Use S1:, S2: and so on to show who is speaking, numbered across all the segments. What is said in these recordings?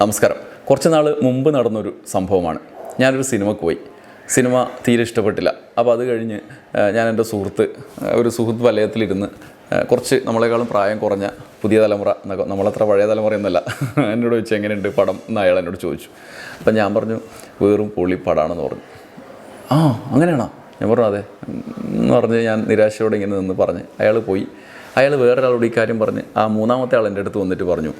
S1: നമസ്കാരം. കുറച്ച് നാൾ മുമ്പ് നടന്നൊരു സംഭവമാണ്. ഞാനൊരു സിനിമക്ക് പോയി. സിനിമ തീരെ ഇഷ്ടപ്പെട്ടില്ല. അപ്പോൾ അത് കഴിഞ്ഞ് ഞാൻ എന്റെ സുഹൃത്ത് ഒരു സുഹൃത്ത് വലയത്തിലിരുന്ന് കുറച്ച് നമ്മളെക്കാളും പ്രായം കുറഞ്ഞ പുതിയ തലമുറ എന്നൊക്കെ നമ്മളത്ര പഴയ തലമുറയൊന്നുമല്ല എന്നോട് ചോദിച്ചു എങ്ങനെയുണ്ട് പടം? എന്ന് അയാൾ എന്നോട് ചോദിച്ചു. അപ്പം ഞാൻ പറഞ്ഞു വേറും പൊളി പടമാണെന്ന് പറഞ്ഞു. ആ അങ്ങനെയാണോ? ഞാൻ പറഞ്ഞു അതെ. എന്ന് പറഞ്ഞ് ഞാൻ നിരാശയോടെ ഇങ്ങനെ നിന്ന് പറഞ്ഞ് അയാൾ പോയി. അയാൾ വേറൊരാളോട് ഈ കാര്യം പറഞ്ഞ് ആ മൂന്നാമത്തെ ആൾ എന്റെ അടുത്ത് വന്നിട്ട് പറഞ്ഞു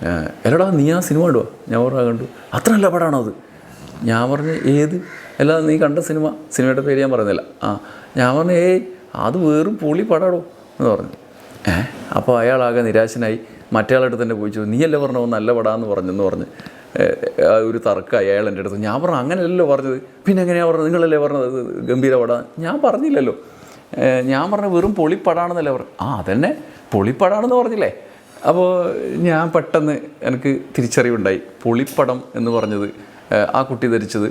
S1: "ഏഹ്, എടാ നീ ആ സിനിമ കണ്ടുവാ ഞാൻ പറഞ്ഞു "ആ, കണ്ടു. അത്ര നല്ല പടമാണോ അത്? ഞാൻ പറഞ്ഞു ഏത്? അല്ല നീ കണ്ട സിനിമ സിനിമയുടെ പേര് ഞാൻ പറയുന്നില്ല. ആ ഞാൻ പറഞ്ഞു ഏയ് അത് വേറും പൊളി പടാടോ എന്ന് പറഞ്ഞു. ഏഹ് അപ്പോൾ അയാളാകെ നിരാശനായി മറ്റേ ആളുടെ തന്നെ പോയി ചോദിച്ചു നീയല്ലേ പറഞ്ഞോ നല്ല പടാന്ന് പറഞ്ഞെന്ന് പറഞ്ഞ്. ഒരു തർക്കമായി അയാൾ എന്റെ അടുത്ത്. ഞാൻ പറഞ്ഞു അങ്ങനെയല്ലല്ലോ പറഞ്ഞത്. പിന്നെ എങ്ങനെയാണ് പറഞ്ഞത്? നിങ്ങളല്ലേ പറഞ്ഞത്? ഗംഭീര പടം. ഞാൻ പറഞ്ഞില്ലല്ലോ. ഞാൻ പറഞ്ഞ വെറും പൊളിപ്പടാണെന്നല്ലേ പറഞ്ഞു ആ അതന്നെ. പൊളിപ്പടാണെന്ന് പറഞ്ഞില്ലേ? അപ്പോൾ ഞാൻ പെട്ടെന്ന് എനിക്ക് തിരിച്ചറിവുണ്ടായി. പുളിപ്പടം എന്ന് പറഞ്ഞത് ആ കുട്ടി ധരിച്ചത്.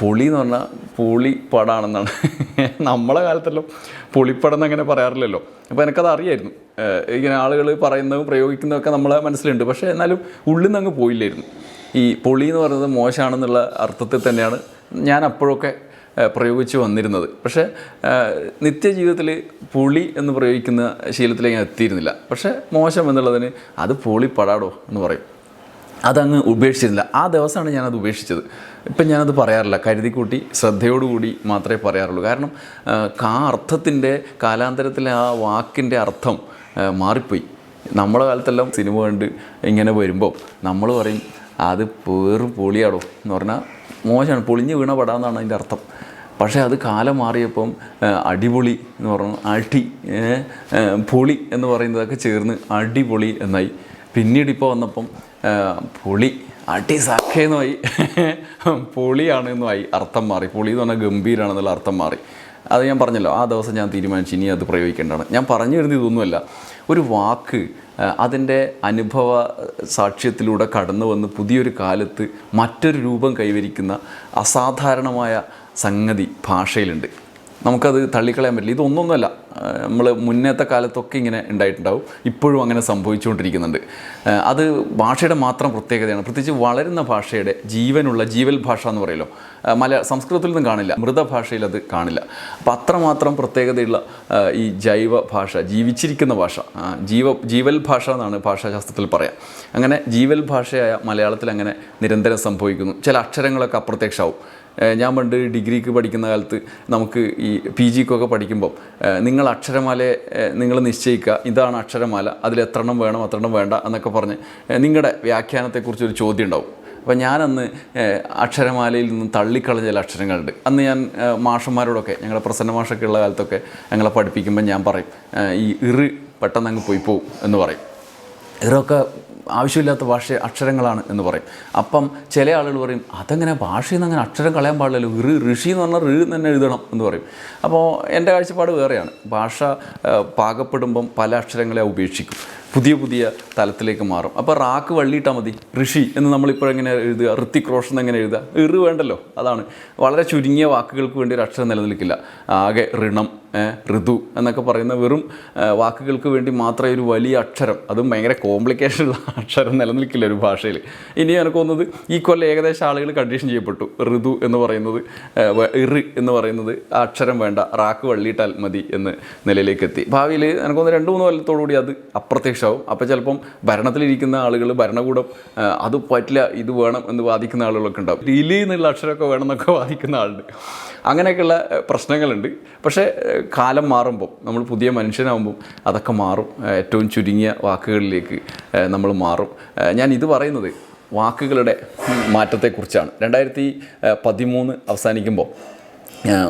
S1: പുളി എന്ന് പറഞ്ഞാൽ പുളിപ്പടാണെന്നാണ് നമ്മളെ കാലത്തെല്ലാം പുളിപ്പടം എന്ന് അങ്ങനെ പറയാറില്ലല്ലോ. അപ്പോൾ എനിക്കത് അറിയായിരുന്നു. ഇങ്ങനെ ആളുകൾ പറയുന്നതും പ്രയോഗിക്കുന്നതൊക്കെ നമ്മളെ മനസ്സിലുണ്ട്. പക്ഷേ എന്നാലും ഉള്ളിൽ നിന്ന് അങ്ങ് പോയില്ലായിരുന്നു. ഈ പുളി എന്ന് പറയുന്നത് മോശമാണെന്നുള്ള അർത്ഥത്തിൽ തന്നെയാണ് ഞാൻ അപ്പോഴൊക്കെ പ്രയോഗിച്ച് വന്നിരുന്നത്. പക്ഷേ നിത്യജീവിതത്തിൽ പുളി എന്ന് പ്രയോഗിക്കുന്ന ശീലത്തിലേക്ക് ഞാൻ എത്തിയിരുന്നില്ല. പക്ഷേ മോശം എന്നുള്ളതിന് അത് പൊളി പടാടോ എന്ന് പറയും. അതങ്ങ് ഉപേക്ഷിച്ചിരുന്നില്ല. ആ ദിവസമാണ് ഞാനത് ഉപേക്ഷിച്ചത്. ഇപ്പം ഞാനത് പറയാറില്ല. കരുതിക്കൂട്ടി ശ്രദ്ധയോടുകൂടി മാത്രമേ പറയാറുള്ളൂ. കാരണം കാ അർത്ഥത്തിന്റെ കാലാന്തരത്തിലെ ആ വാക്കിന്റെ അർത്ഥം മാറിപ്പോയി. നമ്മളെ കാലത്തെല്ലാം സിനിമ കണ്ട് ഇങ്ങനെ വരുമ്പോൾ നമ്മൾ പറയും അത് പേറും പൊളിയാടോ? എന്ന് പറഞ്ഞാൽ മോശമാണ്. പൊളിഞ്ഞ് വീണ പടാന്നാണ് അതിന്റെ അർത്ഥം. പക്ഷേ അത് കാലം മാറിയപ്പം അടിപൊളി എന്ന് പറഞ്ഞു അടി പൊളി എന്ന് പറയുന്നതൊക്കെ ചേർന്ന് അടിപൊളി എന്നായി. പിന്നീട് ഇപ്പോൾ വന്നപ്പം പൊളി അടി സഖേന്നുമായി പൊളിയാണ് എന്നുമായി അർത്ഥം മാറി. പൊളി എന്ന് പറഞ്ഞാൽ ഗംഭീരാണെന്നുള്ള അർത്ഥം മാറി. അത് ഞാൻ പറഞ്ഞല്ലോ ആ ദിവസം ഞാൻ തീരുമാനിച്ചു ഇനി അത് പ്രയോഗിക്കേണ്ടതാണ്. ഞാൻ പറഞ്ഞു വരുന്നത് ഇതൊന്നുമല്ല. ഒരു വാക്ക് അതിന്റെ അനുഭവ സാക്ഷ്യത്തിലൂടെ കടന്നു വന്ന് പുതിയൊരു കാലത്ത് മറ്റൊരു രൂപം കൈവരിക്കുന്ന അസാധാരണമായ സംഗതി ഭാഷയിലുണ്ട്. നമുക്കത് തള്ളിക്കളയാൻ പറ്റില്ല. ഇതൊന്നൊന്നുമല്ല നമ്മൾ മുന്നേത്തെ കാലത്തൊക്കെ ഇങ്ങനെ ഉണ്ടായിട്ടുണ്ടാവും. ഇപ്പോഴും അങ്ങനെ സംഭവിച്ചുകൊണ്ടിരിക്കുന്നുണ്ട്. അത് ഭാഷയുടെ മാത്രം പ്രത്യേകതയാണ്. പ്രത്യേകിച്ച് വളരുന്ന ഭാഷയുടെ ജീവനുള്ള ജീവൽ ഭാഷ എന്ന് പറയുമല്ലോ ആ, മല സംസ്കൃതത്തിൽ നിന്നും കാണില്ല. മൃതഭാഷയിൽ അത് കാണില്ല. അപ്പം അത്രമാത്രം പ്രത്യേകതയുള്ള ഈ ജൈവ ഭാഷ ജീവിച്ചിരിക്കുന്ന ഭാഷ ജീവ ജീവൽ ഭാഷ എന്നാണ് ഭാഷാശാസ്ത്രത്തിൽ പറയാം. അങ്ങനെ ജീവൽ ഭാഷയായ മലയാളത്തിൽ അങ്ങനെ നിരന്തരം സംഭവിക്കുന്നു. ചില അക്ഷരങ്ങളൊക്കെ അപ്രത്യക്ഷമാവും. ഞാൻ പണ്ട് ഡിഗ്രിക്ക് പഠിക്കുന്ന കാലത്ത് നമുക്ക് ഈ പി ജിക്കൊക്കെ പഠിക്കുമ്പോൾ ഏഹ് നിങ്ങൾ അക്ഷരമാലയെ നിങ്ങൾ നിശ്ചയിക്കുക. ഇതാണ് അക്ഷരമാല. അതിൽ എത്ര എണ്ണം വേണം എത്ര എണ്ണം വേണ്ട എന്നൊക്കെ പറഞ്ഞ് നിങ്ങളുടെ വ്യാഖ്യാനത്തെക്കുറിച്ച് ഒരു ചോദ്യം ഉണ്ടാവും. അപ്പോൾ ഞാനന്ന് അക്ഷരമാലയിൽ നിന്നും തള്ളിക്കളഞ്ഞ ചില അക്ഷരങ്ങളുണ്ട്. അന്ന് ഞാൻ മാഷന്മാരോടൊക്കെ ഞങ്ങളുടെ പ്രസന്ന മാഷൊക്കെ ഉള്ള കാലത്തൊക്കെ ഞങ്ങളെ പഠിപ്പിക്കുമ്പോൾ ഞാൻ പറയും ഈ ഇറ് പെട്ടെന്ന് അങ്ങ് പോയി പോവും എന്ന് പറയും. ഇതൊക്കെ ആവശ്യമില്ലാത്ത ഭാഷ അക്ഷരങ്ങളാണ് എന്ന് പറയും. അപ്പം ചില ആളുകൾ പറയും അതങ്ങനെ ഭാഷയിൽ നിന്ന് അങ്ങനെ അക്ഷരം കളയാൻ പാടില്ലല്ലോ? ഋ ഋഷി എന്ന് പറഞ്ഞാൽ ഋ തന്നെ എഴുതണം എന്ന് പറയും. അപ്പോൾ എന്റെ കാഴ്ചപ്പാട് വേറെയാണ്. ഭാഷ പാകപ്പെടുമ്പം പല അക്ഷരങ്ങളെ ഉപേക്ഷിക്കും. പുതിയ പുതിയ തലത്തിലേക്ക് മാറും. അപ്പോൾ റാക്ക് വള്ളിയിട്ടാൽ മതി. ഋഷി എന്ന് നമ്മളിപ്പോൾ എങ്ങനെ എഴുതുക ഋത്തിക് റോഷൻ എങ്ങനെ എഴുതുക. ഇറ് വേണ്ടല്ലോ അതാണ്. വളരെ ചുരുങ്ങിയ വാക്കുകൾക്ക് വേണ്ടി ഒരു അക്ഷരം നിലനിൽക്കില്ല. ആകെ ഋണം ഋതു എന്നൊക്കെ പറയുന്ന വെറും വാക്കുകൾക്ക് വേണ്ടി മാത്രമേ ഒരു വലിയ അക്ഷരം അതും ഭയങ്കര കോംപ്ലിക്കേഷൻ ഉള്ള അക്ഷരം നിലനിൽക്കില്ല ഒരു ഭാഷയിൽ ഇനി എനിക്ക് തോന്നുന്നത് ഈ കൊല്ലം ഏകദേശം ആളുകൾ കണ്ടീഷൻ ചെയ്യപ്പെട്ടു. ഋതു എന്ന് പറയുന്നത് ഇറ് എന്ന് പറയുന്നത് ആ അക്ഷരം വേണ്ട റാക്ക് വള്ളിയിട്ടാൽ മതി എന്ന് നിലയിലേക്ക് എത്തി. ഭാവിയിൽ എനിക്ക് തോന്നുന്നു രണ്ട് മൂന്ന് കൊല്ലത്തോടുകൂടി അത് അപ്രത്യക്ഷമാവും അപ്പോൾ ചിലപ്പം ഭരണത്തിലിരിക്കുന്ന ആളുകൾ ഭരണകൂടം അത് പറ്റില്ല ഇത് വേണം എന്ന് വാദിക്കുന്ന ആളുകളൊക്കെ ഉണ്ടാവും. ഇലി എന്നുള്ള അക്ഷരമൊക്കെ വേണം എന്നൊക്കെ വാദിക്കുന്ന ആളുണ്ട്. അങ്ങനെയൊക്കെയുള്ള പ്രശ്നങ്ങളുണ്ട്. പക്ഷേ കാലം മാറുമ്പോൾ നമ്മൾ പുതിയ മനുഷ്യനാകുമ്പോൾ അതൊക്കെ മാറും. ഏറ്റവും ചുരുങ്ങിയ വാക്കുകളിലേക്ക് നമ്മൾ മാറും. ഞാൻ ഇത് പറയുന്നത് വാക്കുകളുടെ മാറ്റത്തെക്കുറിച്ചാണ്. രണ്ടായിരത്തി പതിമൂന്ന് അവസാനിക്കുമ്പോൾ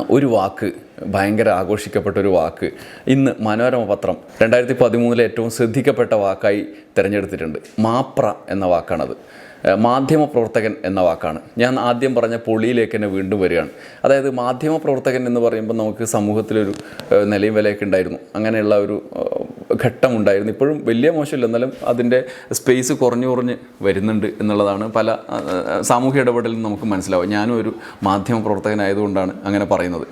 S1: ഒരു വാക്ക് ഭയങ്കര ആഘോഷിക്കപ്പെട്ട ഒരു വാക്ക്. ഇന്ന് മനോരമ പത്രം രണ്ടായിരത്തി പതിമൂന്നിലെ ഏറ്റവും ശ്രദ്ധിക്കപ്പെട്ട വാക്കായി തിരഞ്ഞെടുത്തിട്ടുണ്ട്. മാപ്ര എന്ന വാക്കാണത്. മാധ്യമ മാധ്യമപ്രവർത്തകൻ എന്ന വാക്കാണ്. ഞാൻ ആദ്യം പറഞ്ഞ പൊളിയിലേക്ക് തന്നെ വീണ്ടും വരികയാണ്. അതായത് മാധ്യമപ്രവർത്തകൻ എന്ന് പറയുമ്പോൾ നമുക്ക് സമൂഹത്തിലൊരു നിലയും വിലയൊക്കെ ഉണ്ടായിരുന്നു. അങ്ങനെയുള്ള ഒരു ഘട്ടമുണ്ടായിരുന്നു. ഇപ്പോഴും വലിയ മോശമില്ല. എന്നാലും അതിന്റെ സ്പേസ് കുറഞ്ഞു കുറഞ്ഞ് വരുന്നുണ്ട് എന്നുള്ളതാണ് പല സാമൂഹ്യ ഇടപെടലും നമുക്ക് മനസ്സിലാവും ഞാനും ഒരു മാധ്യമ പ്രവർത്തകനായതുകൊണ്ടാണ് അങ്ങനെ പറയുന്നത്.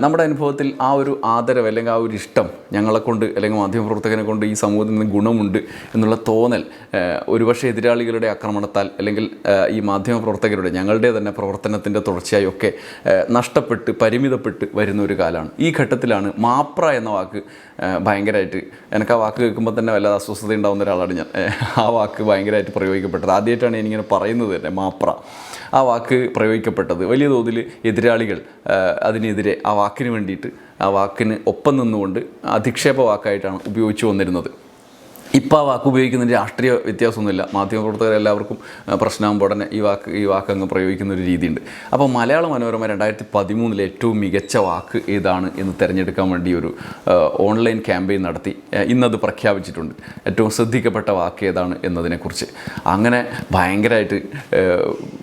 S1: നമ്മുടെ അനുഭവത്തിൽ ആ ഒരു ആദരവ് അല്ലെങ്കിൽ ആ ഒരു ഇഷ്ടം ഞങ്ങളെക്കൊണ്ട് അല്ലെങ്കിൽ മാധ്യമ പ്രവർത്തകനെ കൊണ്ട് ഈ സമൂഹത്തിൽ നിന്ന് ഗുണമുണ്ട് എന്നുള്ള തോന്നൽ ഒരുപക്ഷെ എതിരാളികളുടെ ആക്രമണത്താൽ അല്ലെങ്കിൽ ഈ മാധ്യമപ്രവർത്തകരുടെ ഞങ്ങളുടെ തന്നെ പ്രവർത്തനത്തിന്റെ തുടർച്ചയായി ഒക്കെ നഷ്ടപ്പെട്ട് പരിമിതപ്പെട്ട് വരുന്ന ഒരു കാലമാണ്. ഈ ഘട്ടത്തിലാണ് മാപ്ര എന്ന വാക്ക് ഭയങ്കരമായിട്ട് എനിക്ക് ആ വാക്ക് കേൾക്കുമ്പോൾ തന്നെ വല്ലാതെ അസ്വസ്ഥത ഉണ്ടാകുന്ന ഒരാളാണ് ഞാൻ. ആ വാക്ക് ഭയങ്കരമായിട്ട് പ്രയോഗിക്കപ്പെട്ടത്. ആദ്യമായിട്ടാണ് ഞാനിങ്ങനെ പറയുന്നത് തന്നെ മാപ്ര. ആ വാക്ക് പ്രയോഗിക്കപ്പെട്ടത്. വലിയ തോതിൽ എതിരാളികൾ അതിനെതിരെ ആ വാക്കിന് വേണ്ടിയിട്ട് ആ വാക്കിന് ഒപ്പം നിന്നുകൊണ്ട് അധിക്ഷേപ വാക്കായിട്ടാണ് ഉപയോഗിച്ചു വന്നിരുന്നത്. ഇപ്പോൾ ആ വാക്ക് ഉപയോഗിക്കുന്നതിന് രാഷ്ട്രീയ വ്യത്യാസമൊന്നുമില്ല. ആ, പ്രശ്നമാകുമ്പോൾ ഉടനെ ഈ വാക്ക് ഈ വാക്ക് അങ്ങ് പ്രയോഗിക്കുന്ന ഒരു രീതിയുണ്ട്. അപ്പോൾ മലയാള മനോരമ രണ്ടായിരത്തി പതിമൂന്നിലെ ഏറ്റവും മികച്ച വാക്ക് ഏതാണ് എന്ന് തിരഞ്ഞെടുക്കാൻ വേണ്ടി ഒരു ഓൺലൈൻ ക്യാമ്പയിൻ നടത്തി ഇന്നത് പ്രഖ്യാപിച്ചിട്ടുണ്ട്. ഏറ്റവും ശ്രദ്ധിക്കപ്പെട്ട വാക്ക് ഏതാണ് എന്നതിനെക്കുറിച്ച്. അങ്ങനെ ഭയങ്കരമായിട്ട്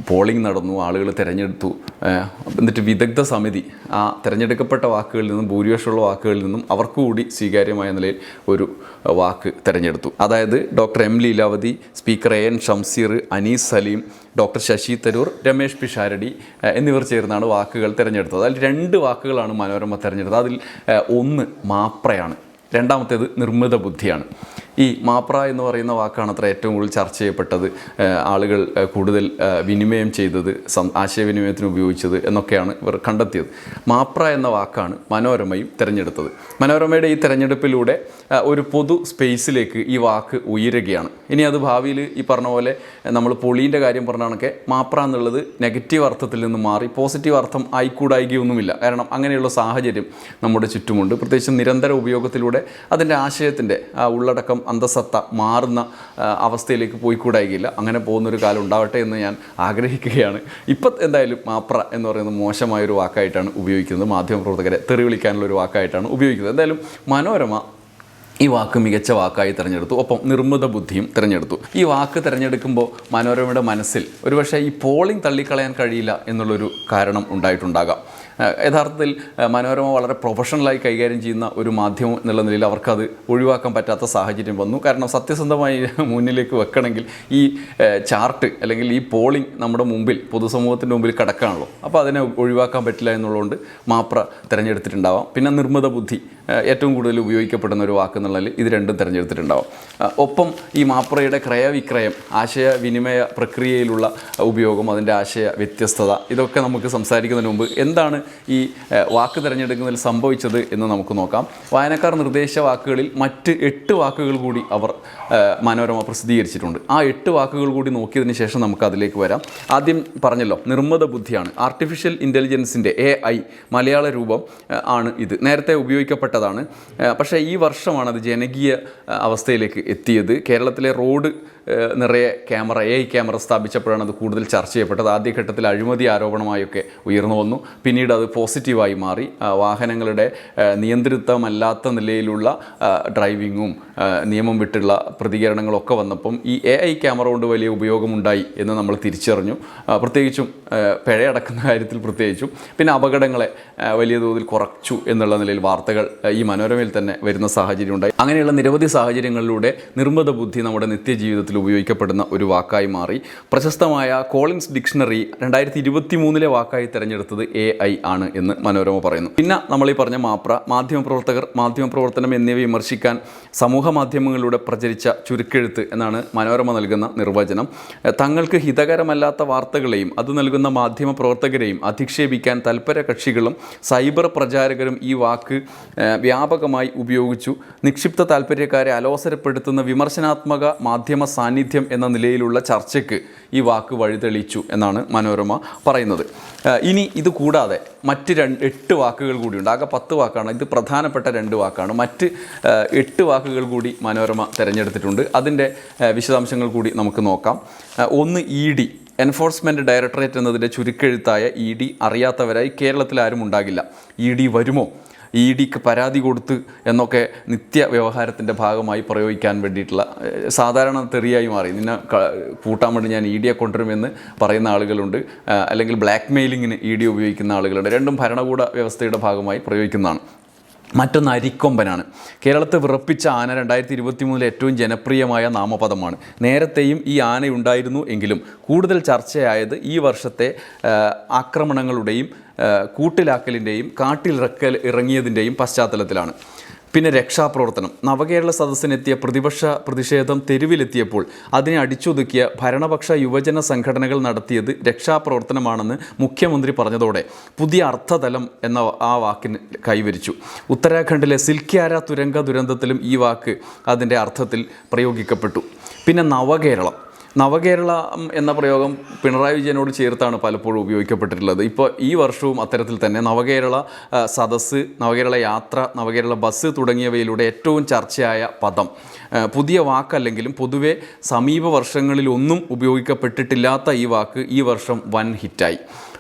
S1: പോളിംഗ് നടന്നു ആളുകൾ തിരഞ്ഞെടുത്തു. എന്നിട്ട് വിദഗ്ധ സമിതി ആ തിരഞ്ഞെടുക്കപ്പെട്ട വാക്കുകളിൽ നിന്നും ഭൂരിപക്ഷമുള്ള വാക്കുകളിൽ നിന്നും അവർക്ക് കൂടി സ്വീകാര്യമായ നിലയിൽ ഒരു വാക്ക് തിരഞ്ഞെടുത്തു. അതായത് doctor M Leelavathi speaker A N Shamseer Anees Saleem doctor Shashi Tharoor Ramesh Pisharody എന്നിവർ ചേർന്നാണ് വാക്കുകൾ തിരഞ്ഞെടുത്തത്. അതിൽ രണ്ട് വാക്കുകളാണ് മനോരമ തിരഞ്ഞെടുത്തത്. അതിൽ ഒന്ന് മാപ്രയാണ് രണ്ടാമത്തേത് നിർമ്മിത ബുദ്ധിയാണ്. ഈ മാപ്ര എന്ന് പറയുന്ന വാക്കാണ് അത്ര ഏറ്റവും കൂടുതൽ ചർച്ച ചെയ്യപ്പെട്ടത്. ആളുകൾ കൂടുതൽ വിനിമയം ചെയ്തത് ആശയവിനിമയത്തിന് ഉപയോഗിച്ചത് എന്നൊക്കെയാണ് ഇവർ കണ്ടെത്തിയത്. മാപ്ര എന്ന വാക്കാണ് മനോരമയും തിരഞ്ഞെടുത്തത്. മനോരമയുടെ ഈ തിരഞ്ഞെടുപ്പിലൂടെ ഒരു പൊതു സ്പേസിലേക്ക് ഈ വാക്ക് ഉയരുകയാണ്. ഇനി അത് ഭാവിയിൽ ഈ പറഞ്ഞ പോലെ നമ്മൾ പൊളീന്റെ കാര്യം പറഞ്ഞ കണക്കെ മാപ്ര എന്നുള്ളത് നെഗറ്റീവ് അർത്ഥത്തിൽ നിന്ന് മാറി പോസിറ്റീവ് അർത്ഥം ആയിക്കൂടായികയൊന്നുമില്ല. കാരണം അങ്ങനെയുള്ള സാഹചര്യം നമ്മുടെ ചുറ്റുമുണ്ട്. പ്രത്യേകിച്ചും നിരന്തര ഉപയോഗത്തിലൂടെ അതിന്റെ ആശയത്തിന്റെ ഉള്ളടക്കം അന്തസത്ത മാറുന്ന അവസ്ഥയിലേക്ക് പോയിക്കൂടായികയില്ല. അങ്ങനെ പോകുന്നൊരു കാലം ഉണ്ടാവട്ടെ എന്ന് ഞാൻ ആഗ്രഹിക്കുകയാണ്. ഇപ്പം എന്തായാലും മാപ്ര എന്ന് പറയുന്നത് മോശമായൊരു വാക്കായിട്ടാണ് ഉപയോഗിക്കുന്നത്. മാധ്യമപ്രവർത്തകരെ തെറി വിളിക്കാനുള്ള ഒരു വാക്കായിട്ടാണ് ഉപയോഗിക്കുന്നത്. എന്തായാലും മനോരമ ഈ വാക്ക് മികച്ച വാക്കായി തിരഞ്ഞെടുത്തു. ഒപ്പം നിർമ്മിത ബുദ്ധിയും തിരഞ്ഞെടുത്തു. ഈ വാക്ക് തിരഞ്ഞെടുക്കുമ്പോൾ മനോരമയുടെ മനസ്സിൽ ഒരുപക്ഷെ ഈ പോളിംഗ് തള്ളിക്കളയാൻ കഴിയില്ല എന്നുള്ളൊരു കാരണം ഉണ്ടായിട്ടുണ്ടാകാം. യഥാർത്ഥത്തിൽ മനോരമ വളരെ പ്രൊഫഷണലായി കൈകാര്യം ചെയ്യുന്ന ഒരു മാധ്യമം എന്നുള്ള നിലയിൽ അവർക്കത് ഒഴിവാക്കാൻ പറ്റാത്ത സാഹചര്യം വന്നു. കാരണം സത്യസന്ധമായി മുന്നിലേക്ക് വെക്കണമെങ്കിൽ ഈ ചാർട്ട് അല്ലെങ്കിൽ ഈ പോളിംഗ് നമ്മുടെ മുമ്പിൽ പൊതുസമൂഹത്തിന്റെ മുമ്പിൽ കിടക്കാണല്ലോ. അപ്പോൾ അതിനെ ഒഴിവാക്കാൻ പറ്റില്ല എന്നുള്ളതുകൊണ്ട് മാപ്ര തിരഞ്ഞെടുത്തിട്ടുണ്ടാവാം. പിന്നെ നിർമ്മിത ബുദ്ധി ഏറ്റവും കൂടുതൽ ഉപയോഗിക്കപ്പെടുന്ന ഒരു വാക്ക് എന്നുള്ളതിൽ ഇത് രണ്ടും തിരഞ്ഞെടുത്തിട്ടുണ്ടാവും. ഒപ്പം ഈ മാപ്രയുടെ ക്രയവിക്രയം ആശയവിനിമയ പ്രക്രിയയിലുള്ള ഉപയോഗം അതിന്റെ ആശയ വ്യത്യസ്തത ഇതൊക്കെ നമുക്ക് സംസാരിക്കുന്നതിന് മുമ്പ് എന്താണ് ഈ വാക്ക് തിരഞ്ഞെടുക്കുന്നതിൽ സംഭവിച്ചത് എന്ന് നമുക്ക് നോക്കാം. വായനക്കാർ നിർദ്ദേശിച്ച വാക്കുകളിൽ മറ്റ് എട്ട് വാക്കുകൾ കൂടി അവർ മനോരമ പ്രസിദ്ധീകരിച്ചിട്ടുണ്ട്. ആ എട്ട് വാക്കുകൾ കൂടി നോക്കിയതിന് ശേഷം നമുക്ക് അതിലേക്ക് വരാം. ആദ്യം പറഞ്ഞല്ലോ നിർമ്മിത ബുദ്ധിയാണ്. ആർട്ടിഫിഷ്യൽ ഇന്റലിജൻസിന്റെ എ ഐ മലയാള രൂപം ആണ് ഇത്. നേരത്തെ ഉപയോഗിക്കപ്പെട്ടതാണ്. പക്ഷേ ഈ വർഷമാണ് അത് ജനകീയ അവസ്ഥയിലേക്ക് എത്തിയത്. കേരളത്തിലെ റോഡ് നിറയെ ക്യാമറ എ ക്യാമറ സ്ഥാപിച്ചപ്പോഴാണ് അത് കൂടുതൽ ചർച്ച ചെയ്യപ്പെട്ടത്. ആദ്യഘട്ടത്തിൽ അഴിമതി ആരോപണമായൊക്കെ ഉയർന്നു വന്നു. പിന്നീട് അത് പോസിറ്റീവായി മാറി. വാഹനങ്ങളുടെ നിയന്ത്രിതമല്ലാത്ത നിലയിലുള്ള ഡ്രൈവിങ്ങും നിയമം വിട്ടുള്ള പ്രതികരണങ്ങളൊക്കെ വന്നപ്പം ഈ എ ഐ ക്യാമറ കൊണ്ട് വലിയ ഉപയോഗമുണ്ടായി എന്ന് നമ്മൾ തിരിച്ചറിഞ്ഞു. പ്രത്യേകിച്ചും പിഴയടക്കുന്ന കാര്യത്തിൽ പ്രത്യേകിച്ചും. പിന്നെ അപകടങ്ങളെ വലിയ തോതിൽ കുറച്ചു എന്നുള്ള നിലയിൽ വാർത്തകൾ ഈ മനോരമയിൽ തന്നെ വരുന്ന സാഹചര്യം ഉണ്ടായി അങ്ങനെയുള്ള നിരവധി സാഹചര്യങ്ങളിലൂടെ നിർമ്മിത ബുദ്ധി നമ്മുടെ നിത്യജീവിതത്തിൽ ഉപയോഗിക്കപ്പെടുന്ന ഒരു വാക്കായി മാറി. പ്രശസ്തമായ കോളിൻസ് ഡിക്ഷണറി രണ്ടായിരത്തി ഇരുപത്തി മൂന്നിലെ വാക്കായി തിരഞ്ഞെടുത്തത് എ ഐ ആണ് എന്ന് മനോരമ പറയുന്നു. പിന്നെ നമ്മൾ ഈ പറഞ്ഞ മാപ്ര മാധ്യമപ്രവർത്തകർ മാധ്യമപ്രവർത്തനം എന്നിവ വിമർശിക്കാൻ സമൂഹ മാധ്യമങ്ങളിലൂടെ പ്രചരിച്ച ചുരുക്കെഴുത്ത് എന്നാണ് മനോരമ നൽകുന്ന നിർവചനം. തങ്ങൾക്ക് ഹിതകരമല്ലാത്ത വാർത്തകളെയും അത് നൽകുന്ന മാധ്യമ പ്രവർത്തകരെയും അധിക്ഷേപിക്കാൻ തൽപര കക്ഷികളും സൈബർ പ്രചാരകരും ഈ വാക്ക് വ്യാപകമായി ഉപയോഗിച്ചു. നിക്ഷിപ്ത താല്പര്യക്കാരെ അലോസരപ്പെടുത്തുന്ന വിമർശനാത്മക മാധ്യമ സാന്നിധ്യം എന്ന നിലയിലുള്ള ചർച്ചയ്ക്ക് ഈ വാക്ക് വഴിതെളിച്ചു എന്നാണ് മനോരമ പറയുന്നത്. ഇനി ഇത് കൂടാതെ മറ്റ് രണ്ട് എട്ട് വാക്കുകൾ കൂടിയുണ്ട് ആകെ പത്ത് വാക്കാണ്. ഇത് പ്രധാനപ്പെട്ട രണ്ട് വാക്കാണ്. മറ്റ് എട്ട് വാക്കുകൾ കൂടി മനോരമ തിരഞ്ഞെടുത്തിട്ടുണ്ട്. അതിന്റെ വിശദാംശങ്ങൾ കൂടി നമുക്ക് നോക്കാം. ഒന്ന് ഇ ഡി. എൻഫോഴ്സ്മെന്റ് ഡയറക്ടറേറ്റ് എന്നതിന്റെ ചുരുക്കെഴുത്തായ ഇ ഡി അറിയാത്തവരായി കേരളത്തിൽ ആരും ഉണ്ടാകില്ല. ഇ ഡി വരുമോ? ഇ ഡിക്ക് പരാതി കൊടുത്ത് എന്നൊക്കെ നിത്യ വ്യവഹാരത്തിന്റെ ഭാഗമായി പ്രയോഗിക്കാൻ വേണ്ടിയിട്ടുള്ള സാധാരണ തെറിയായി മാറി. നിന്നെ കൂട്ടാൻ വേണ്ടി ഞാൻ ഇ ഡിയെ കൊണ്ടുവരുമെന്ന് പറയുന്ന ആളുകളുണ്ട്. അല്ലെങ്കിൽ ബ്ലാക്ക് മെയിലിങ്ങിന് ഇ ഡി ഉപയോഗിക്കുന്ന ആളുകളുണ്ട്. രണ്ടും ഭരണകൂട വ്യവസ്ഥയുടെ ഭാഗമായി പ്രയോഗിക്കുന്നതാണ്. മറ്റൊന്ന് അരിക്കൊമ്പനാണ്. കേരളത്തെ വിറപ്പിച്ച ആന രണ്ടായിരത്തി ഇരുപത്തി മൂന്നിൽ ഏറ്റവും ജനപ്രിയമായ നാമപദമാണ്. നേരത്തെയും ഈ ആനയുണ്ടായിരുന്നു എങ്കിലും കൂടുതൽ ചർച്ചയായത് ഈ വർഷത്തെ ആക്രമണങ്ങളുടെയും കൂട്ടിലാക്കലിന്റെയും കാട്ടിലിറക്കൽ ഇറങ്ങിയതിന്റെയും പശ്ചാത്തലത്തിലാണ്. പിന്നെ രക്ഷാപ്രവർത്തനം. നവകേരള സദസ്സിനെത്തിയ പ്രതിപക്ഷ പ്രതിഷേധം തെരുവിലെത്തിയപ്പോൾ അതിനെ അടിച്ചൊതുക്കിയ ഭരണപക്ഷ യുവജന സംഘടനകൾ നടത്തിയത് രക്ഷാപ്രവർത്തനമാണെന്ന് മുഖ്യമന്ത്രി പറഞ്ഞതോടെ പുതിയ അർത്ഥതലം എന്ന ആ വാക്കിന് കൈവരിച്ചു. ഉത്തരാഖണ്ഡിലെ സിൽക്യാര തുരങ്ക ദുരന്തത്തിലും ഈ വാക്ക് അതിന്റെ അർത്ഥത്തിൽ പ്രയോഗിക്കപ്പെട്ടു. പിന്നെ നവകേരളം. നവകേരളം എന്ന പ്രയോഗം പിണറായി വിജയനോട് ചേർത്താണ് പലപ്പോഴും ഉപയോഗിക്കപ്പെട്ടിട്ടുള്ളത്. ഇപ്പോൾ ഈ വർഷവും അത്തരത്തിൽ തന്നെ നവകേരള സദസ്സ് നവകേരള യാത്ര നവകേരള ബസ് തുടങ്ങിയവയിലൂടെ ഏറ്റവും ചർച്ചയായ പദം. പുതിയ വാക്കല്ലെങ്കിലും പൊതുവെ സമീപ വർഷങ്ങളിലൊന്നും ഉപയോഗിക്കപ്പെട്ടിട്ടില്ലാത്ത ഈ വാക്ക് ഈ വർഷം വൻ ഹിറ്റായി.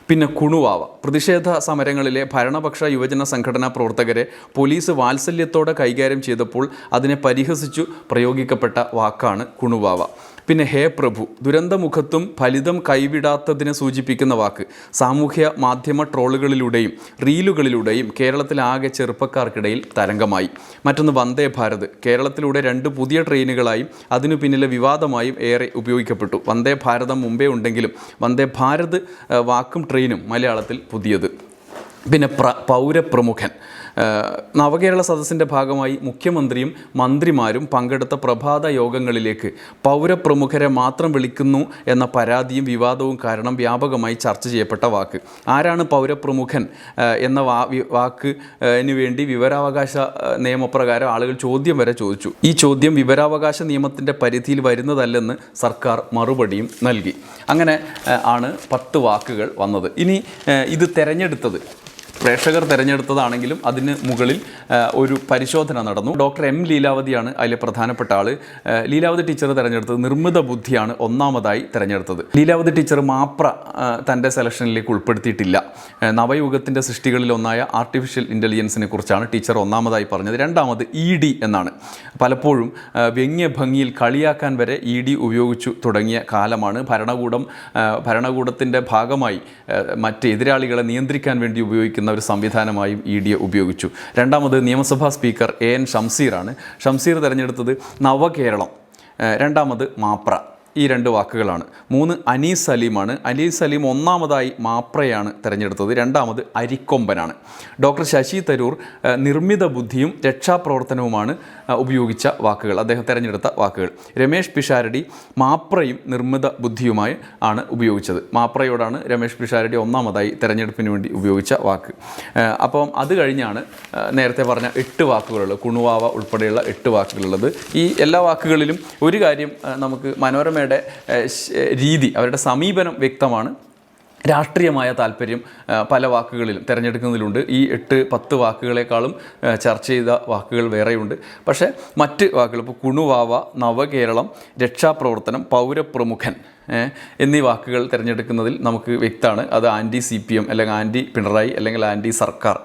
S1: പിന്നെ കുണുവാവ. പ്രതിഷേധ സമരങ്ങളിലെ ഭരണപക്ഷ യുവജന സംഘടനാ പ്രവർത്തകരെ പോലീസ് വാത്സല്യത്തോടെ കൈകാര്യം ചെയ്തപ്പോൾ അതിനെ പരിഹസിച്ചു പ്രയോഗിക്കപ്പെട്ട വാക്കാണ് കുണുവാവ. പിന്നെ ഹേ പ്രഭു ദുരന്തമുഖത്തും ഫലിതം കൈവിടാത്തതിനെ സൂചിപ്പിക്കുന്ന വാക്ക്. സാമൂഹ്യ മാധ്യമ ട്രോളുകളിലൂടെയും റീലുകളിലൂടെയും കേരളത്തിലാകെ ചെറുപ്പക്കാർക്കിടയിൽ തരംഗമായി. മറ്റൊന്ന് വന്ദേ ഭാരത്. കേരളത്തിലൂടെ രണ്ട് പുതിയ ട്രെയിനുകളായും അതിനു പിന്നിലെ വിവാദമായും ഏറെ ഉപയോഗിക്കപ്പെട്ടു. വന്ദേ ഭാരതം മുമ്പേ ഉണ്ടെങ്കിലും വന്ദേ ഭാരത് വാക്കും ട്രെയിനും മലയാളത്തിൽ പുതിയത്. പിന്നെ പ്ര പൗരപ്രമുഖൻ. നവകേരള സദസ്സിന്റെ ഭാഗമായി മുഖ്യമന്ത്രിയും മന്ത്രിമാരും പങ്കെടുത്ത പ്രഭാത യോഗങ്ങളിലേക്ക് പൗരപ്രമുഖരെ മാത്രം വിളിക്കുന്നു എന്ന പരാതിയും വിവാദവും കാരണം വ്യാപകമായി ചർച്ച ചെയ്യപ്പെട്ട വാക്ക്. ആരാണ് പൗരപ്രമുഖൻ എന്ന വാ വി- വാക്ക് ന് വേണ്ടി വിവരാവകാശ നിയമപ്രകാരം ആളുകൾ ചോദ്യം വരെ ചോദിച്ചു. ഈ ചോദ്യം വിവരാവകാശ നിയമത്തിന്റെ പരിധിയിൽ വരുന്നതല്ലെന്ന് സർക്കാർ മറുപടിയും നൽകി. അങ്ങനെ ആണ് പത്ത് വാക്കുകൾ വന്നത്. ഇനി ഇത് തെരഞ്ഞെടുത്തത് പ്രേക്ഷകർ തിരഞ്ഞെടുത്തതാണെങ്കിലും അതിന് മുകളിൽ ഒരു പരിശോധന നടന്നു. ഡോക്ടർ എം ലീലാവതിയാണ് അതിലെ പ്രധാനപ്പെട്ട ആൾ ലീലാവതി ടീച്ചർ തിരഞ്ഞെടുത്തത് നിർമ്മിത ബുദ്ധിയാണ് ഒന്നാമതായി തിരഞ്ഞെടുത്തത്. ലീലാവതി ടീച്ചർ മാപ്ര തന്റെ സെലക്ഷനിലേക്ക് ഉൾപ്പെടുത്തിയിട്ടില്ല. നവയുഗത്തിന്റെ സൃഷ്ടികളിൽ ഒന്നായ ആർട്ടിഫിഷ്യൽ ഇന്റലിജൻസിനെ കുറിച്ചാണ് ടീച്ചർ ഒന്നാമതായി പറഞ്ഞത്. രണ്ടാമത് ഇ ഡി എന്നാണ്. പലപ്പോഴും വ്യങ്ങ്യ ഭംഗിയിൽ കളിയാക്കാൻ വരെ ഇ ഡി ഉപയോഗിച്ചു തുടങ്ങിയ കാലമാണ്. ഭരണകൂടം ഭരണകൂടത്തിന്റെ ഭാഗമായി മറ്റ് എതിരാളികളെ നിയന്ത്രിക്കാൻ വേണ്ടി ഉപയോഗിക്കുന്ന ഒരു സംവിധാനമായും ഇ ഡി ഉപയോഗിച്ചു. രണ്ടാമത് നിയമസഭാ സ്പീക്കർ എ എൻ ഷംസീറാണ്. ഷംസീർ തിരഞ്ഞെടുത്തത് നവകേരളം. രണ്ടാമത് മാപ്ര. ഈ രണ്ട് വാക്കുകളാണ്. മൂന്ന് അനീസ് സലീമാണ്. അനീസ് സലീം ഒന്നാമതായി മാപ്രയാണ് തിരഞ്ഞെടുത്തത്. രണ്ടാമത് അരിക്കൊമ്പനാണ്. ഡോക്ടർ ശശി തരൂർ നിർമ്മിത ബുദ്ധിയും രക്ഷാപ്രവർത്തനവുമാണ് ഉപയോഗിച്ച വാക്കുകൾ. അദ്ദേഹം തിരഞ്ഞെടുത്ത വാക്കുകൾ. രമേഷ് പിഷാരടി മാപ്രയും നിർമ്മിത ബുദ്ധിയുമായി ആണ് ഉപയോഗിച്ചത്. മാപ്രയോടാണ് രമേഷ് പിഷാരടി ഒന്നാമതായി തിരഞ്ഞെടുപ്പിന് വേണ്ടി ഉപയോഗിച്ച വാക്ക്. അപ്പം അത് കഴിഞ്ഞാണ് നേരത്തെ പറഞ്ഞ എട്ട് വാക്കുകളുള്ളത് കുണുവാവ ഉൾപ്പെടെയുള്ള എട്ട് വാക്കുകളുള്ളത്. ഈ എല്ലാ വാക്കുകളിലും ഒരു കാര്യം നമുക്ക് മനോരമയുടെ ശ- രീതി അവരുടെ സമീപനം വ്യക്തമാണ്. രാഷ്ട്രീയമായ താല്പര്യം പല വാക്കുകളിലും തിരഞ്ഞെടുക്കുന്നതിലുണ്ട്. ഈ എട്ട് പത്ത് വാക്കുകളെക്കാളും ചർച്ച ചെയ്ത വാക്കുകൾ വേറെയുണ്ട്. പക്ഷേ മറ്റ് വാക്കുകൾ ഇപ്പോൾ കുണുവാവ നവകേരളം രക്ഷാപ്രവർത്തനം പൗരപ്രമുഖൻ എന്നീ വാക്കുകൾ തിരഞ്ഞെടുക്കുന്നതിൽ നമുക്ക് വ്യക്തമാണ്. അത് ആന്റി സി പി എം അല്ലെങ്കിൽ ആന്റി പിണറായി അല്ലെങ്കിൽ ആന്റി സർക്കാർ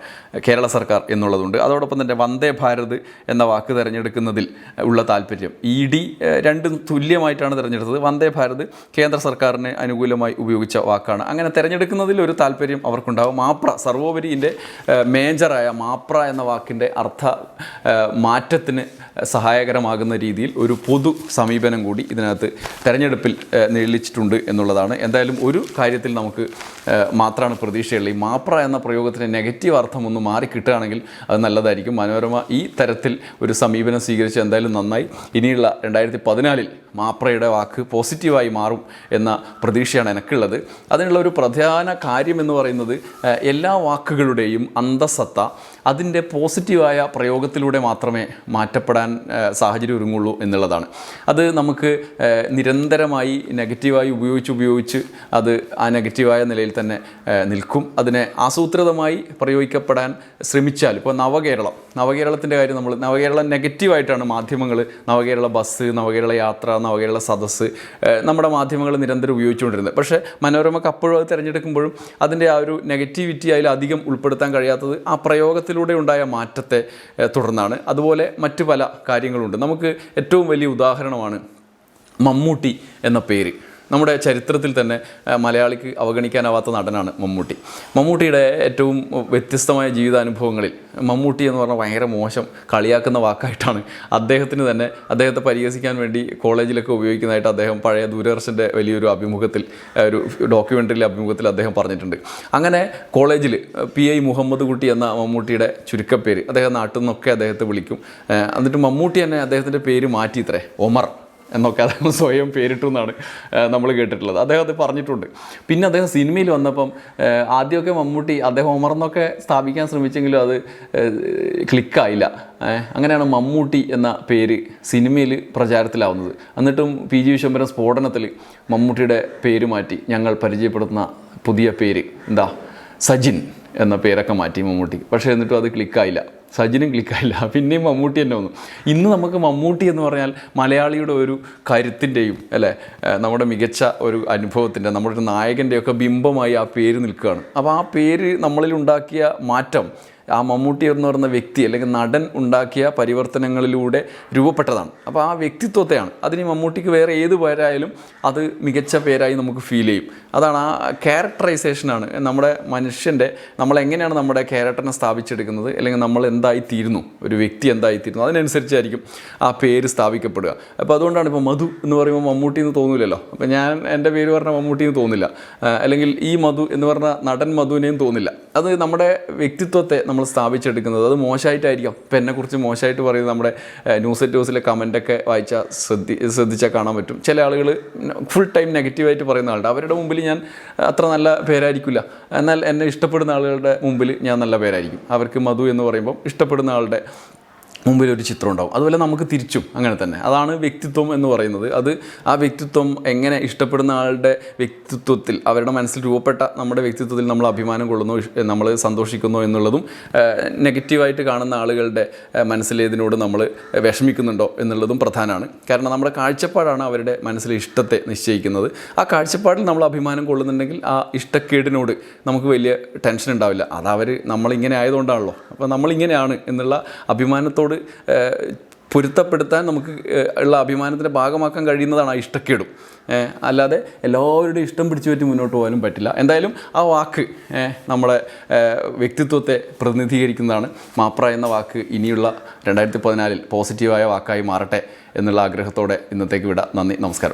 S1: കേരള സർക്കാർ എന്നുള്ളതുണ്ട്. അതോടൊപ്പം തന്നെ വന്ദേ ഭാരത് എന്ന വാക്ക് തിരഞ്ഞെടുക്കുന്നതിൽ ഉള്ള താല്പര്യം. ഇ ഡി രണ്ടും തുല്യമായിട്ടാണ് തിരഞ്ഞെടുത്തത്. വന്ദേ ഭാരത് കേന്ദ്ര സർക്കാരിന് അനുകൂലമായി ഉപയോഗിച്ച വാക്കാണ്. അങ്ങനെ തിരഞ്ഞെടുക്കുന്നതിൽ ഒരു താല്പര്യം അവർക്കുണ്ടാകും മാപ്ര സർവോപരിന്റെ മേജറായ മാപ്ര എന്ന വാക്കിന്റെ അർത്ഥ മാറ്റത്തിന് സഹായകരമാകുന്ന രീതിയിൽ ഒരു പൊതു സമീപനം കൂടി ഇതിനകത്ത് തെരഞ്ഞെടുപ്പിൽ ആ, നിഴലിച്ചിട്ടുണ്ട് എന്നുള്ളതാണ്. എന്തായാലും ഒരു കാര്യത്തിൽ നമുക്ക് മാത്രമാണ് പ്രതീക്ഷയുള്ളത്. ഈ മാപ്ര എന്ന പ്രയോഗത്തിന് നെഗറ്റീവ് അർത്ഥം ഒന്ന് മാറി കിട്ടുകയാണെങ്കിൽ അത് നല്ലതായിരിക്കും. മനോരമ ഈ തരത്തിൽ ഒരു സമീപനം സ്വീകരിച്ച് എന്തായാലും നന്നായി. ഇനിയുള്ള രണ്ടായിരത്തി പതിനാലിൽ മാപ്രയുടെ വാക്ക് പോസിറ്റീവായി മാറും എന്ന പ്രതീക്ഷയാണ് എനിക്കുള്ളത്. അതിനുള്ള ഒരു പ്രധാന കാര്യം എന്ന് പറയുന്നത് എല്ലാ വാക്കുകളുടെയും അന്തസത്ത അതിന്റെ പോസിറ്റീവായ പ്രയോഗത്തിലൂടെ മാത്രമേ മാറ്റപ്പെടാൻ സാഹചര്യം ഒരുങ്ങുള്ളൂ എന്നുള്ളതാണ്. അത് നമുക്ക് നിരന്തരമായി നിരന്തരമായി നെഗറ്റീവായി ഉപയോഗിച്ച് ഉപയോഗിച്ച് അത് ആ നെഗറ്റീവായ നിലയിൽ തന്നെ നിൽക്കും. അതിനെ ആസൂത്രിതമായി പ്രയോഗിക്കപ്പെടാൻ ശ്രമിച്ചാൽ ഇപ്പോൾ നവകേരളം നവകേരളത്തിന്റെ കാര്യം നമ്മൾ നവകേരളം നെഗറ്റീവായിട്ടാണ് മാധ്യമങ്ങൾ നവകേരള ബസ് നവകേരള യാത്ര നവകേരള സദസ്സ് നമ്മുടെ മാധ്യമങ്ങൾ നിരന്തരം ഉപയോഗിച്ചുകൊണ്ടിരുന്നത്. പക്ഷേ മനോരമക്ക് അപ്പോഴും അത് തിരഞ്ഞെടുക്കുമ്പോഴും അതിന്റെ ആ ഒരു നെഗറ്റിവിറ്റി അതിൽ അധികം ഉൾപ്പെടുത്താൻ കഴിയാത്തത് ആ പ്രയോഗത്തിലൂടെ ഉണ്ടായ മാറ്റത്തെ തുടർന്നാണ്. അതുപോലെ മറ്റു പല കാര്യങ്ങളുണ്ട്. നമുക്ക് ഏറ്റവും വലിയ ഉദാഹരണമാണ് മമ്മൂട്ടി എന്ന പേര്. നമ്മുടെ ചരിത്രത്തിൽ തന്നെ മലയാളിക്ക് അവഗണിക്കാനാവാത്ത നടനാണ് മമ്മൂട്ടി. മമ്മൂട്ടിയുടെ ഏറ്റവും വ്യത്യസ്തമായ ജീവിതാനുഭവങ്ങളിൽ മമ്മൂട്ടി എന്ന് പറഞ്ഞാൽ ഭയങ്കര മോശം കളിയാക്കുന്ന വാക്കായിട്ടാണ് അദ്ദേഹത്തിന് തന്നെ അദ്ദേഹത്തെ പരിഹസിക്കാൻ വേണ്ടി കോളേജിലൊക്കെ ഉപയോഗിക്കുന്നതായിട്ട് അദ്ദേഹം പഴയ ദൂരദർശന്റെ വലിയൊരു അഭിമുഖത്തിൽ ഒരു ഡോക്യുമെന്ററിയിലെ അഭിമുഖത്തിൽ അദ്ദേഹം പറഞ്ഞിട്ടുണ്ട്. അങ്ങനെ കോളേജിൽ പി ഐ മുഹമ്മദ് കുട്ടി എന്ന മമ്മൂട്ടിയുടെ ചുരുക്കപ്പേര് അദ്ദേഹം നാട്ടിൽ നിന്നൊക്കെ അദ്ദേഹത്തെ വിളിക്കും. എന്നിട്ട് മമ്മൂട്ടി തന്നെ അദ്ദേഹത്തിന്റെ പേര് മാറ്റി ഇത്രേ ഒമർ. എന്നൊക്കെ അദ്ദേഹം സ്വയം പേരിട്ടു എന്നാണ് നമ്മൾ കേട്ടിട്ടുള്ളത്. അദ്ദേഹം അത് പറഞ്ഞിട്ടുണ്ട്. പിന്നെ അദ്ദേഹം സിനിമയിൽ വന്നപ്പം ആദ്യമൊക്കെ മമ്മൂട്ടി അദ്ദേഹം ഉമർന്നൊക്കെ സ്ഥാപിക്കാൻ ശ്രമിച്ചെങ്കിലും അത് ക്ലിക്കായില്ല. അങ്ങനെയാണ് മമ്മൂട്ടി എന്ന പേര് സിനിമയിൽ പ്രചാരത്തിലാവുന്നത്. എന്നിട്ടും പി ജി വിശ്വംബരം സ്ഫോടനത്തിൽ മമ്മൂട്ടിയുടെ പേര് മാറ്റി ഞങ്ങൾ പരിചയപ്പെടുത്തുന്ന പുതിയ പേര് എന്താ സജിൻ എന്ന പേരൊക്കെ മാറ്റി മമ്മൂട്ടി. പക്ഷേ എന്നിട്ടും അത് ക്ലിക്കായില്ല. സജിനും ക്ലിക്കായില്ല പിന്നെയും മമ്മൂട്ടി തന്നെ വന്നു. ഇന്ന് നമുക്ക് മമ്മൂട്ടി എന്ന് പറഞ്ഞാൽ മലയാളിയുടെ ഒരു കരുത്തിന്റെയും അല്ലേ? നമ്മുടെ മികച്ച ഒരു അനുഭവത്തിന്റെ നമ്മുടെ ഒരു നായകന്റെയൊക്കെ ബിംബമായി ആ പേര് നിൽക്കുകയാണ്. അപ്പോൾ ആ പേര് നമ്മളിൽ ഉണ്ടാക്കിയ മാറ്റം ആ മമ്മൂട്ടി എന്ന് പറയുന്ന വ്യക്തി അല്ലെങ്കിൽ നടൻ ഉണ്ടാക്കിയ പരിവർത്തനങ്ങളിലൂടെ രൂപപ്പെട്ടതാണ്. അപ്പോൾ ആ വ്യക്തിത്വത്തെയാണ്. അതിന് മമ്മൂട്ടിക്ക് വേറെ ഏത് പേരായാലും അത് മികച്ച പേരായി നമുക്ക് ഫീൽ ചെയ്യും. അതാണ് ആ ക്യാരക്ടറൈസേഷനാണ് നമ്മുടെ മനുഷ്യന്റെ നമ്മളെങ്ങനെയാണ് നമ്മുടെ ക്യാരക്ടറിനെ സ്ഥാപിച്ചെടുക്കുന്നത്? അല്ലെങ്കിൽ നമ്മൾ എന്തായിത്തീരുന്നു? ഒരു വ്യക്തി എന്തായിത്തീരുന്നു? അതിനനുസരിച്ചായിരിക്കും ആ പേര് സ്ഥാപിക്കപ്പെടുക. അപ്പോൾ അതുകൊണ്ടാണ് ഇപ്പോൾ മധു എന്ന് പറയുമ്പോൾ മമ്മൂട്ടി എന്ന് തോന്നില്ലല്ലോ അപ്പോൾ ഞാൻ എന്റെ പേര് പറഞ്ഞ മമ്മൂട്ടി എന്ന് തോന്നില്ല. അല്ലെങ്കിൽ ഈ മധു എന്ന് പറഞ്ഞ നടൻ മധുവിനെയും തോന്നില്ല. അത് നമ്മുടെ വ്യക്തിത്വത്തെ നമ്മൾ സ്ഥാപിച്ചെടുക്കുന്നത്. അത് മോശമായിട്ടായിരിക്കും ഇപ്പം എന്നെക്കുറിച്ച് മോശമായിട്ട് പറയുന്നത് നമ്മുടെ ന്യൂസ് എറ്റ് ന്യൂസിലെ കമന്റൊക്കെ വായിച്ചാൽ ശ്രദ്ധി ശ്രദ്ധിച്ചാൽ കാണാൻ പറ്റും. ചില ആളുകൾ ഫുൾ ടൈം നെഗറ്റീവായിട്ട് പറയുന്ന ആളുണ്ട്. അവരുടെ മുമ്പിൽ ഞാൻ അത്ര നല്ല പേരായിരിക്കില്ല. എന്നാൽ എന്നെ ഇഷ്ടപ്പെടുന്ന ആളുകളുടെ മുമ്പിൽ ഞാൻ നല്ല പേരായിരിക്കും. അവർക്ക് മധു എന്ന് പറയുമ്പോൾ ഇഷ്ടപ്പെടുന്ന ആളുടെ മുമ്പിൽ ഒരു ചിത്രം ഉണ്ടാവും അതുപോലെ നമുക്ക് തിരിച്ചും അങ്ങനെ തന്നെ. അതാണ് വ്യക്തിത്വം എന്ന് പറയുന്നത്. അത് ആ വ്യക്തിത്വം എങ്ങനെ ഇഷ്ടപ്പെടുന്ന ആളുടെ വ്യക്തിത്വത്തിൽ അവരുടെ മനസ്സിൽ രൂപപ്പെട്ട നമ്മുടെ വ്യക്തിത്വത്തിൽ നമ്മൾ അഭിമാനം കൊള്ളുന്നു നമ്മൾ സന്തോഷിക്കുന്നു എന്നുള്ളതും നെഗറ്റീവായിട്ട് കാണുന്ന ആളുകളുടെ മനസ്സിലേതിനോട് നമ്മൾ വിഷമിക്കുന്നുണ്ടോ എന്നുള്ളതും പ്രധാനമാണ്. കാരണം നമ്മുടെ കാഴ്ചപ്പാടാണ് അവരുടെ മനസ്സിലെ ഇഷ്ടത്തെ നിശ്ചയിക്കുന്നത്. ആ കാഴ്ചപ്പാടിൽ നമ്മൾ അഭിമാനം കൊള്ളുന്നുണ്ടെങ്കിൽ ആ ഇഷ്ടക്കേടിനോട് നമുക്ക് വലിയ ടെൻഷൻ ഉണ്ടാവില്ല. അതവർ നമ്മളിങ്ങനെ ആയതുകൊണ്ടാണല്ലോ. അപ്പോൾ നമ്മളിങ്ങനെയാണ് എന്നുള്ള അഭിമാനത്തോട് ഏഹ്, പൊരുത്തപ്പെടുത്താൻ നമുക്ക് ഉള്ള അഭിമാനത്തിന്റെ ഭാഗമാക്കാൻ കഴിയുന്നതാണ് ആ ഇഷ്ടക്കേടും. അല്ലാതെ എല്ലാവരുടെയും ഇഷ്ടം പിടിച്ചു പറ്റി മുന്നോട്ട് പോകാനും പറ്റില്ല. എന്തായാലും ആ വാക്ക് നമ്മുടെ വ്യക്തിത്വത്തെ പ്രതിനിധീകരിക്കുന്നതാണ്. മാപ്ര എന്ന വാക്ക് ഇനിയുള്ള രണ്ടായിരത്തി പതിനാലിൽ പോസിറ്റീവായ വാക്കായി മാറട്ടെ എന്നുള്ള ആഗ്രഹത്തോടെ ഇന്നത്തേക്ക് വിടാം. നന്ദി നമസ്കാരം.